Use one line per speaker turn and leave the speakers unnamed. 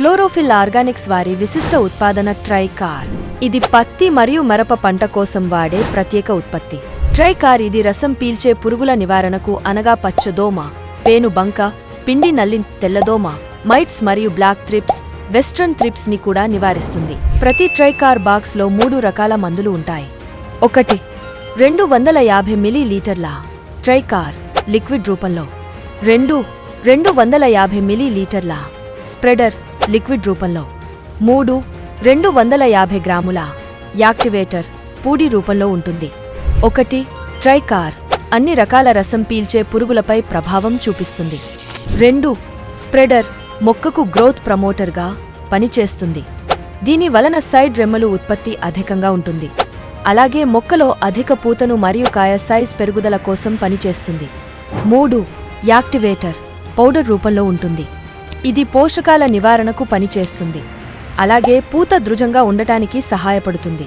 Chlorophyll Organics వారి విశిష్ట ఉత్పాదన ట్రైకార్. ఇది పత్తి మరియు మరప పంట కోసం వాడే ప్రత్యేక ఉత్పత్తి. ట్రైకార్ ఇది రసం పీల్చే పురుగుల నివారణకు అనగా పచ్చదోమ పేను బంక పిండి నల్లి తెల్లదోమ మైట్స్ మరియు బ్లాక్ త్రిప్స్ వెస్ట్రన్ త్రిప్స్ని కూడా నివారిస్తుంది. ప్రతి ట్రైకార్ బాక్స్లో మూడు రకాల మందులు ఉంటాయి. ఒకటి రెండు వందల యాభై మిలీ లీటర్ల ట్రైకార్ లిక్విడ్ రూపంలో. రెండు రెండు వందల యాభై మిలీ లీటర్ల స్ప్రెడర్ లిక్విడ్ రూపంలో. మూడు రెండు వందల యాభై గ్రాముల యాక్టివేటర్ పూడి రూపంలో ఉంటుంది. ఒకటి ట్రైకార్ అన్ని రకాల రసం పీల్చే పురుగులపై ప్రభావం చూపిస్తుంది. రెండు స్ప్రెడర్ మొక్కకు గ్రోత్ ప్రమోటర్గా పనిచేస్తుంది. దీని వలన సైడ్ రెమ్మలు ఉత్పత్తి అధికంగా ఉంటుంది. అలాగే మొక్కలో అధిక పూతను మరియు కాయ సైజ్ పెరుగుదల కోసం పనిచేస్తుంది. మూడు యాక్టివేటర్ పౌడర్ రూపంలో ఉంటుంది. ఇది పోషకాల నివారణకు పనిచేస్తుంది. అలాగే పూత దృఢంగా ఉండటానికి సహాయపడుతుంది.